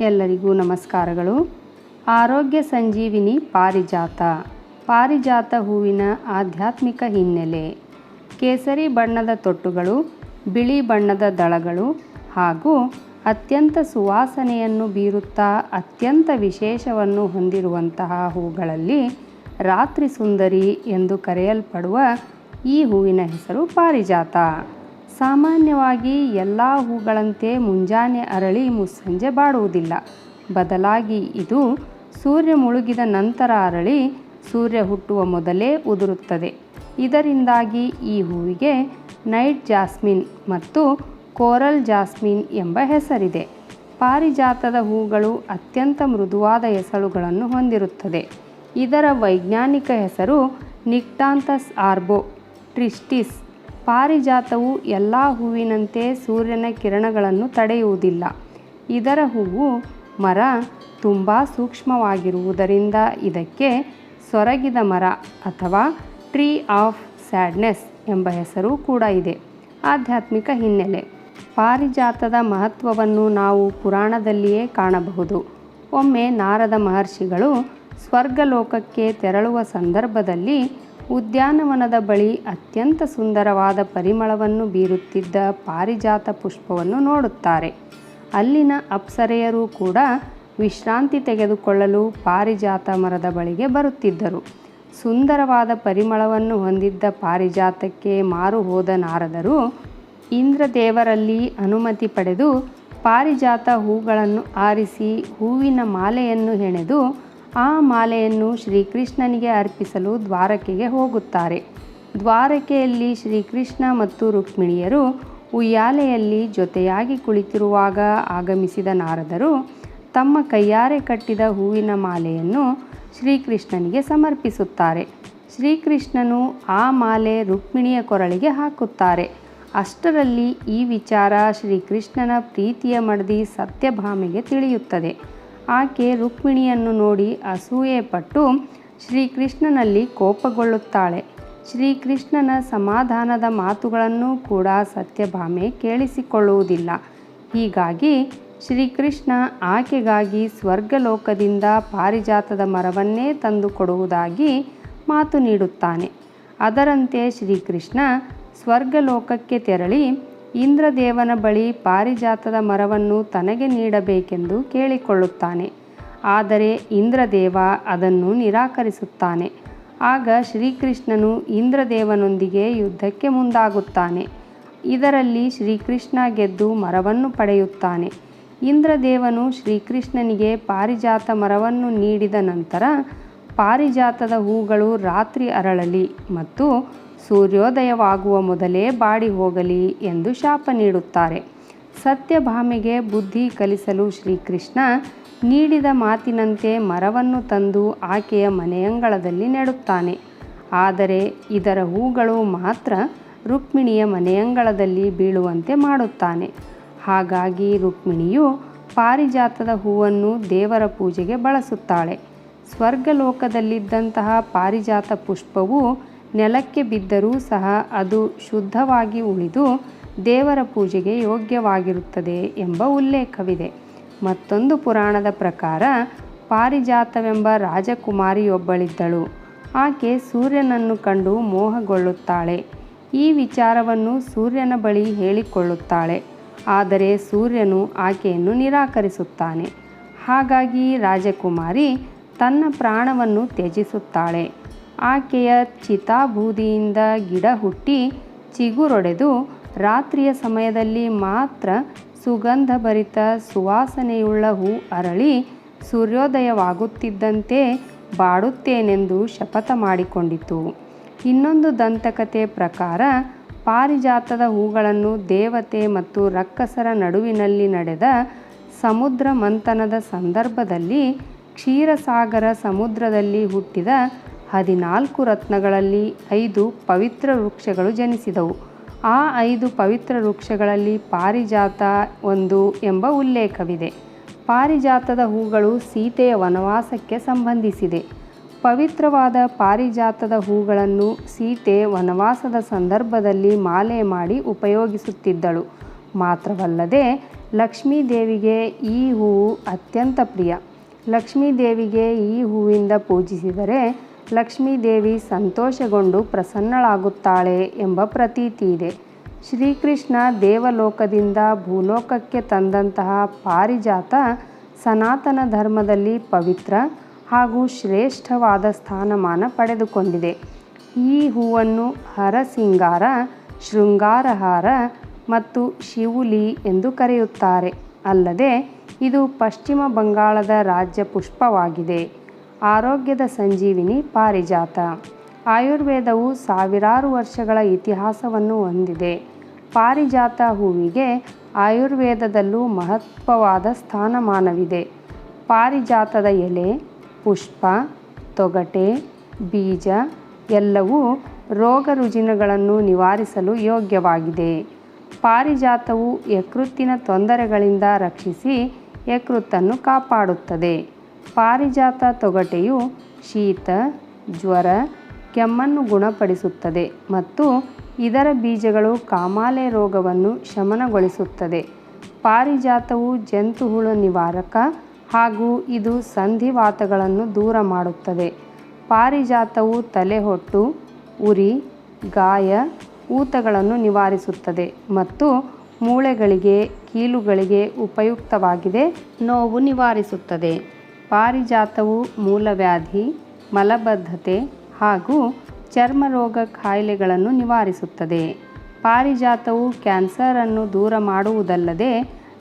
ಎಲ್ಲರಿಗೂ ನಮಸ್ಕಾರಗಳು. ಆರೋಗ್ಯ ಸಂಜೀವಿನಿ ಪಾರಿಜಾತ. ಪಾರಿಜಾತ ಹೂವಿನ ಆಧ್ಯಾತ್ಮಿಕ ಹಿನ್ನೆಲೆ. ಕೇಸರಿ ಬಣ್ಣದ ತೊಟ್ಟುಗಳು, ಬಿಳಿ ಬಣ್ಣದ ದಳಗಳು ಹಾಗೂ ಅತ್ಯಂತ ಸುವಾಸನೆಯನ್ನು ಬೀರುತ್ತಾ ಅತ್ಯಂತ ವಿಶೇಷವನ್ನು ಹೊಂದಿರುವಂತಹ ಹೂಗಳಲ್ಲಿ ರಾತ್ರಿ ಸುಂದರಿ ಎಂದು ಕರೆಯಲ್ಪಡುವ ಈ ಹೂವಿನ ಹೆಸರು ಪಾರಿಜಾತ. ಸಾಮಾನ್ಯವಾಗಿ ಎಲ್ಲ ಹೂಗಳಂತೆ ಮುಂಜಾನೆ ಅರಳಿ ಮುಸ್ಸಂಜೆ ಬಾಡುವುದಿಲ್ಲ. ಬದಲಾಗಿ ಇದು ಸೂರ್ಯ ಮುಳುಗಿದ ನಂತರ ಅರಳಿ ಸೂರ್ಯ ಹುಟ್ಟುವ ಮೊದಲೇ ಉದುರುತ್ತದೆ. ಇದರಿಂದಾಗಿ ಈ ಹೂವಿಗೆ ನೈಟ್ ಜಾಸ್ಮಿನ್ ಮತ್ತು ಕೋರಲ್ ಜಾಸ್ಮಿನ್ ಎಂಬ ಹೆಸರಿದೆ. ಪಾರಿಜಾತದ ಹೂಗಳು ಅತ್ಯಂತ ಮೃದುವಾದ ಹೆಸರುಗಳನ್ನು ಹೊಂದಿರುತ್ತದೆ. ಇದರ ವೈಜ್ಞಾನಿಕ ಹೆಸರು ನಿಕ್ಟಾಂತಸ್ ಆರ್ಬೋ ಟ್ರಿಸ್ಟಿಸ್. ಪಾರಿಜಾತವು ಎಲ್ಲ ಹೂವಿನಂತೆ ಸೂರ್ಯನ ಕಿರಣಗಳನ್ನು ತಡೆಯುವುದಿಲ್ಲ. ಇದರ ಹೂವು ಮರ, ತುಂಬ ಸೂಕ್ಷ್ಮವಾಗಿರುವುದರಿಂದ ಇದಕ್ಕೆ ಸೊರಗಿದ ಮರ ಅಥವಾ ಟ್ರೀ ಆಫ್ ಸ್ಯಾಡ್ನೆಸ್ ಎಂಬ ಹೆಸರು ಕೂಡ ಇದೆ. ಆಧ್ಯಾತ್ಮಿಕ ಹಿನ್ನೆಲೆ. ಪಾರಿಜಾತದ ಮಹತ್ವವನ್ನು ನಾವು ಪುರಾಣದಲ್ಲಿಯೇ ಕಾಣಬಹುದು. ಒಮ್ಮೆ ನಾರದ ಮಹರ್ಷಿಗಳು ಸ್ವರ್ಗಲೋಕಕ್ಕೆ ತೆರಳುವ ಸಂದರ್ಭದಲ್ಲಿ ಉದ್ಯಾನವನದ ಬಳಿ ಅತ್ಯಂತ ಸುಂದರವಾದ ಪರಿಮಳವನ್ನು ಬೀರುತ್ತಿದ್ದ ಪಾರಿಜಾತ ಪುಷ್ಪವನ್ನು ನೋಡುತ್ತಾರೆ. ಅಲ್ಲಿನ ಅಪ್ಸರೆಯರು ಕೂಡ ವಿಶ್ರಾಂತಿ ತೆಗೆದುಕೊಳ್ಳಲು ಪಾರಿಜಾತ ಮರದ ಬಳಿಗೆ ಬರುತ್ತಿದ್ದರು. ಸುಂದರವಾದ ಪರಿಮಳವನ್ನು ಹೊಂದಿದ್ದ ಪಾರಿಜಾತಕ್ಕೆ ಮಾರು ಹೋದ ನಾರದರು ಇಂದ್ರದೇವರಲ್ಲಿ ಅನುಮತಿ ಪಡೆದು ಪಾರಿಜಾತ ಹೂಗಳನ್ನು ಆರಿಸಿ ಹೂವಿನ ಮಾಲೆಯನ್ನು ಹೆಣೆದು ಆ ಮಾಲೆಯನ್ನು ಶ್ರೀಕೃಷ್ಣನಿಗೆ ಅರ್ಪಿಸಲು ದ್ವಾರಕೆಗೆ ಹೋಗುತ್ತಾರೆ. ದ್ವಾರಕೆಯಲ್ಲಿ ಶ್ರೀಕೃಷ್ಣ ಮತ್ತು ರುಕ್ಮಿಣಿಯರು ಉಯ್ಯಾಲೆಯಲ್ಲಿ ಜೊತೆಯಾಗಿ ಕುಳಿತಿರುವಾಗ ಆಗಮಿಸಿದ ನಾರದರು ತಮ್ಮ ಕೈಯಾರೆ ಕಟ್ಟಿದ ಹೂವಿನ ಮಾಲೆಯನ್ನು ಶ್ರೀಕೃಷ್ಣನಿಗೆ ಸಮರ್ಪಿಸುತ್ತಾರೆ. ಶ್ರೀಕೃಷ್ಣನು ಆ ಮಾಲೆ ರುಕ್ಮಿಣಿಯ ಕೊರಳಿಗೆ ಹಾಕುತ್ತಾರೆ. ಅಷ್ಟರಲ್ಲಿ ಈ ವಿಚಾರ ಶ್ರೀಕೃಷ್ಣನ ಪ್ರೀತಿಯ ಮಡದಿ ಸತ್ಯಭಾಮೆಗೆ ತಿಳಿಯುತ್ತದೆ. ಆಕೆ ರುಕ್ಮಿಣಿಯನ್ನು ನೋಡಿ ಅಸೂಯೆ ಪಟ್ಟು ಶ್ರೀಕೃಷ್ಣನಲ್ಲಿ ಕೋಪಗೊಳ್ಳುತ್ತಾಳೆ. ಶ್ರೀಕೃಷ್ಣನ ಸಮಾಧಾನದ ಮಾತುಗಳನ್ನು ಕೂಡ ಸತ್ಯಭಾಮೆ ಕೇಳಿಸಿಕೊಳ್ಳುವುದಿಲ್ಲ. ಹೀಗಾಗಿ ಶ್ರೀಕೃಷ್ಣ ಆಕೆಗಾಗಿ ಸ್ವರ್ಗಲೋಕದಿಂದ ಪಾರಿಜಾತದ ಮರವನ್ನೇ ತಂದುಕೊಡುವುದಾಗಿ ಮಾತು ನೀಡುತ್ತಾನೆ. ಅದರಂತೆ ಶ್ರೀಕೃಷ್ಣ ಸ್ವರ್ಗಲೋಕಕ್ಕೆ ತೆರಳಿ ಇಂದ್ರದೇವನ ಬಳಿ ಪಾರಿಜಾತದ ಮರವನ್ನು ತನಗೆ ನೀಡಬೇಕೆಂದು ಕೇಳಿಕೊಳ್ಳುತ್ತಾನೆ. ಆದರೆ ಇಂದ್ರದೇವ ಅದನ್ನು ನಿರಾಕರಿಸುತ್ತಾನೆ. ಆಗ ಶ್ರೀಕೃಷ್ಣನು ಇಂದ್ರದೇವನೊಂದಿಗೆ ಯುದ್ಧಕ್ಕೆ ಮುಂದಾಗುತ್ತಾನೆ. ಇದರಲ್ಲಿ ಶ್ರೀಕೃಷ್ಣ ಗೆದ್ದು ಮರವನ್ನು ಪಡೆಯುತ್ತಾನೆ. ಇಂದ್ರದೇವನು ಶ್ರೀಕೃಷ್ಣನಿಗೆ ಪಾರಿಜಾತ ಮರವನ್ನು ನೀಡಿದ ನಂತರ ಪಾರಿಜಾತದ ಹೂಗಳು ರಾತ್ರಿ ಅರಳಲಿ ಮತ್ತು ಸೂರ್ಯೋದಯವಾಗುವ ಮೊದಲೇ ಬಾಡಿ ಹೋಗಲಿ ಎಂದು ಶಾಪ ನೀಡುತ್ತಾರೆ. ಸತ್ಯಭಾಮೆಗೆ ಬುದ್ಧಿ ಕಲಿಸಲು ಶ್ರೀಕೃಷ್ಣ ನೀಡಿದ ಮಾತಿನಂತೆ ಮರವನ್ನು ತಂದು ಆಕೆಯ ಮನೆಯಂಗಳದಲ್ಲಿ ನೆಡುತ್ತಾನೆ. ಆದರೆ ಇದರ ಹೂಗಳು ಮಾತ್ರ ರುಕ್ಮಿಣಿಯ ಮನೆಯಂಗಳದಲ್ಲಿ ಬೀಳುವಂತೆ ಮಾಡುತ್ತಾನೆ. ಹಾಗಾಗಿ ರುಕ್ಮಿಣಿಯು ಪಾರಿಜಾತದ ಹೂವನ್ನು ದೇವರ ಪೂಜೆಗೆ ಬಳಸುತ್ತಾಳೆ. ಸ್ವರ್ಗಲೋಕದಲ್ಲಿದ್ದಂತಹ ಪಾರಿಜಾತ ಪುಷ್ಪವು ನೆಲಕ್ಕೆ ಬಿದ್ದರೂ ಸಹ ಅದು ಶುದ್ಧವಾಗಿ ಉಳಿದು ದೇವರ ಪೂಜೆಗೆ ಯೋಗ್ಯವಾಗಿರುತ್ತದೆ ಎಂಬ ಉಲ್ಲೇಖವಿದೆ. ಮತ್ತೊಂದು ಪುರಾಣದ ಪ್ರಕಾರ ಪಾರಿಜಾತವೆಂಬ ರಾಜಕುಮಾರಿಯೊಬ್ಬಳಿದ್ದಳು. ಆಕೆ ಸೂರ್ಯನನ್ನು ಕಂಡು ಮೋಹಗೊಳ್ಳುತ್ತಾಳೆ. ಈ ವಿಚಾರವನ್ನು ಸೂರ್ಯನ ಬಳಿ ಹೇಳಿಕೊಳ್ಳುತ್ತಾಳೆ. ಆದರೆ ಸೂರ್ಯನು ಆಕೆಯನ್ನು ನಿರಾಕರಿಸುತ್ತಾನೆ. ಹಾಗಾಗಿ ರಾಜಕುಮಾರಿ ತನ್ನ ಪ್ರಾಣವನ್ನು ತ್ಯಜಿಸುತ್ತಾಳೆ. ಆಕೆಯ ಚಿತಾಬೂದಿಯಿಂದ ಗಿಡ ಹುಟ್ಟಿ ಚಿಗುರೊಡೆದು ರಾತ್ರಿಯ ಸಮಯದಲ್ಲಿ ಮಾತ್ರ ಸುಗಂಧಭರಿತ ಸುವಾಸನೆಯುಳ್ಳ ಹೂ ಅರಳಿ ಸೂರ್ಯೋದಯವಾಗುತ್ತಿದ್ದಂತೆ ಬಾಡುತ್ತೇನೆಂದು ಶಪಥ ಮಾಡಿಕೊಂಡಿತು. ಇನ್ನೊಂದು ದಂತಕತೆ ಪ್ರಕಾರ ಪಾರಿಜಾತದ ಹೂಗಳನ್ನು ದೇವತೆ ಮತ್ತು ರಕ್ಕಸರ ನಡುವಿನಲ್ಲಿ ನಡೆದ ಸಮುದ್ರ ಮಂಥನದ ಸಂದರ್ಭದಲ್ಲಿ ಕ್ಷೀರಸಾಗರ ಸಮುದ್ರದಲ್ಲಿ ಹುಟ್ಟಿದ ಹದಿನಾಲ್ಕು ರತ್ನಗಳಲ್ಲಿ ಐದು ಪವಿತ್ರ ವೃಕ್ಷಗಳು ಜನಿಸಿದವು. ಆ ಐದು ಪವಿತ್ರ ವೃಕ್ಷಗಳಲ್ಲಿ ಪಾರಿಜಾತ ಒಂದು ಎಂಬ ಉಲ್ಲೇಖವಿದೆ. ಪಾರಿಜಾತದ ಹೂಗಳು ಸೀತೆಯ ವನವಾಸಕ್ಕೆ ಸಂಬಂಧಿಸಿದೆ. ಪವಿತ್ರವಾದ ಪಾರಿಜಾತದ ಹೂಗಳನ್ನು ಸೀತೆ ವನವಾಸದ ಸಂದರ್ಭದಲ್ಲಿ ಮಾಲೆ ಮಾಡಿ ಉಪಯೋಗಿಸುತ್ತಿದ್ದಳು. ಮಾತ್ರವಲ್ಲದೆ ಲಕ್ಷ್ಮೀದೇವಿಗೆ ಈ ಹೂವು ಅತ್ಯಂತ ಪ್ರಿಯ. ಲಕ್ಷ್ಮೀದೇವಿಗೆ ಈ ಹೂವಿಂದ ಪೂಜಿಸಿದರೆ ಲಕ್ಷ್ಮೀ ದೇವಿ ಸಂತೋಷಗೊಂಡು ಪ್ರಸನ್ನಳಾಗುತ್ತಾಳೆ ಎಂಬ ಪ್ರತೀತಿ ಇದೆ. ಶ್ರೀಕೃಷ್ಣ ದೇವಲೋಕದಿಂದ ಭೂಲೋಕಕ್ಕೆ ತಂದಂತಹ ಪಾರಿಜಾತ ಸನಾತನ ಧರ್ಮದಲ್ಲಿ ಪವಿತ್ರ ಹಾಗೂ ಶ್ರೇಷ್ಠವಾದ ಸ್ಥಾನಮಾನ ಪಡೆದುಕೊಂಡಿದೆ. ಈ ಹೂವನ್ನು ಹರಸಿಂಗಾರ ಶೃಂಗಾರಹಾರ ಮತ್ತು ಶಿವುಲಿ ಎಂದು ಕರೆಯುತ್ತಾರೆ. ಅಲ್ಲದೆ ಇದು ಪಶ್ಚಿಮ ಬಂಗಾಳದ ರಾಜ್ಯ ಪುಷ್ಪವಾಗಿದೆ. ಆರೋಗ್ಯದ ಸಂಜೀವಿನಿ ಪಾರಿಜಾತ. ಆಯುರ್ವೇದವು ಸಾವಿರಾರು ವರ್ಷಗಳ ಇತಿಹಾಸವನ್ನು ಹೊಂದಿದೆ. ಪಾರಿಜಾತ ಹೂವಿಗೆ ಆಯುರ್ವೇದದಲ್ಲೂ ಮಹತ್ವವಾದ ಸ್ಥಾನಮಾನವಿದೆ. ಪಾರಿಜಾತದ ಎಲೆ, ಪುಷ್ಪ, ತೊಗಟೆ, ಬೀಜ ಎಲ್ಲವೂ ರೋಗ ರುಜಿನಗಳನ್ನು ನಿವಾರಿಸಲು ಯೋಗ್ಯವಾಗಿದೆ. ಪಾರಿಜಾತವು ಯಕೃತ್ತಿನ ತೊಂದರೆಗಳಿಂದ ರಕ್ಷಿಸಿ ಯಕೃತ್ತನ್ನು ಕಾಪಾಡುತ್ತದೆ. ಪಾರಿಜಾತ ತೊಗಟೆಯು ಶೀತ, ಜ್ವರ, ಕೆಮ್ಮನ್ನು ಗುಣಪಡಿಸುತ್ತದೆ ಮತ್ತು ಇದರ ಬೀಜಗಳು ಕಾಮಾಲೆ ರೋಗವನ್ನು ಶಮನಗೊಳಿಸುತ್ತದೆ. ಪಾರಿಜಾತವು ಜಂತುಹುಳು ನಿವಾರಕ ಹಾಗೂ ಇದು ಸಂಧಿವಾತಗಳನ್ನು ದೂರ ಮಾಡುತ್ತದೆ. ಪಾರಿಜಾತವು ತಲೆಹೊಟ್ಟು, ಉರಿ, ಗಾಯ, ಊತಗಳನ್ನು ನಿವಾರಿಸುತ್ತದೆ ಮತ್ತು ಮೂಳೆಗಳಿಗೆ, ಕೀಲುಗಳಿಗೆ ಉಪಯುಕ್ತವಾಗಿದೆ, ನೋವು ನಿವಾರಿಸುತ್ತದೆ. ಪಾರಿಜಾತವು ಮೂಲವ್ಯಾಧಿ, ಮಲಬದ್ಧತೆ ಹಾಗೂ ಚರ್ಮರೋಗ ಕಾಯಿಲೆಗಳನ್ನು ನಿವಾರಿಸುತ್ತದೆ. ಪಾರಿಜಾತವು ಕ್ಯಾನ್ಸರನ್ನು ದೂರ ಮಾಡುವುದಲ್ಲದೆ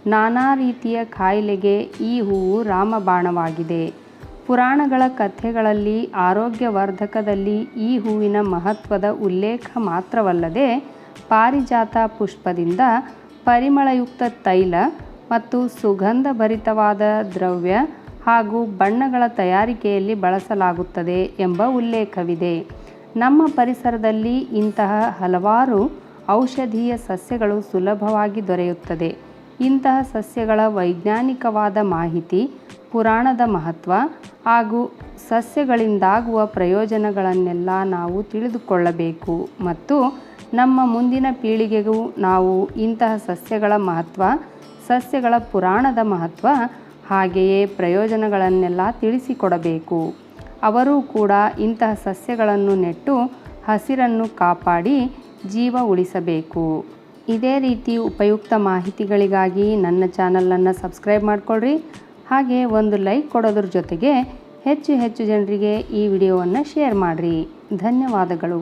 ನಾನಾ ರೀತಿಯ ಕಾಯಿಲೆಗೆ ಈ ಹೂವು ರಾಮಬಾಣವಾಗಿದೆ. ಪುರಾಣಗಳ ಕಥೆಗಳಲ್ಲಿ ಆರೋಗ್ಯವರ್ಧಕದಲ್ಲಿ ಈ ಹೂವಿನ ಮಹತ್ವದ ಉಲ್ಲೇಖ ಮಾತ್ರವಲ್ಲದೆ ಪಾರಿಜಾತ ಪುಷ್ಪದಿಂದ ಪರಿಮಳಯುಕ್ತ ತೈಲ ಮತ್ತು ಸುಗಂಧಭರಿತವಾದ ದ್ರವ್ಯ ಹಾಗೂ ಬಣ್ಣಗಳ ತಯಾರಿಕೆಯಲ್ಲಿ ಬಳಸಲಾಗುತ್ತದೆ ಎಂಬ ಉಲ್ಲೇಖವಿದೆ. ನಮ್ಮ ಪರಿಸರದಲ್ಲಿ ಇಂತಹ ಹಲವಾರು ಔಷಧೀಯ ಸಸ್ಯಗಳು ಸುಲಭವಾಗಿ ದೊರೆಯುತ್ತದೆ. ಇಂತಹ ಸಸ್ಯಗಳ ವೈಜ್ಞಾನಿಕವಾದ ಮಾಹಿತಿ, ಪುರಾಣದ ಮಹತ್ವ ಹಾಗೂ ಸಸ್ಯಗಳಿಂದಾಗುವ ಪ್ರಯೋಜನಗಳನ್ನೆಲ್ಲ ನಾವು ತಿಳಿದುಕೊಳ್ಳಬೇಕು ಮತ್ತು ನಮ್ಮ ಮುಂದಿನ ಪೀಳಿಗೆಗೂ ನಾವು ಇಂತಹ ಸಸ್ಯಗಳ ಮಹತ್ವ, ಸಸ್ಯಗಳ ಪುರಾಣದ ಮಹತ್ವ ಹಾಗೆಯೇ ಪ್ರಯೋಜನಗಳನ್ನೆಲ್ಲ ತಿಳಿಸಿಕೊಡಬೇಕು. ಅವರೂ ಕೂಡ ಇಂತಹ ಸಸ್ಯಗಳನ್ನು ನೆಟ್ಟು ಹಸಿರನ್ನು ಕಾಪಾಡಿ ಜೀವ ಉಳಿಸಬೇಕು. ಇದೇ ರೀತಿ ಉಪಯುಕ್ತ ಮಾಹಿತಿಗಳಿಗಾಗಿ ನನ್ನ ಚಾನಲನ್ನು ಸಬ್ಸ್ಕ್ರೈಬ್ ಮಾಡಿಕೊಳ್ಳ್ರಿ ಹಾಗೆ ಒಂದು ಲೈಕ್ ಕೊಡೋದ್ರ ಜೊತೆಗೆ ಹೆಚ್ಚು ಹೆಚ್ಚು ಜನರಿಗೆ ಈ ವಿಡಿಯೋವನ್ನು ಶೇರ್ ಮಾಡಿರಿ. ಧನ್ಯವಾದಗಳು.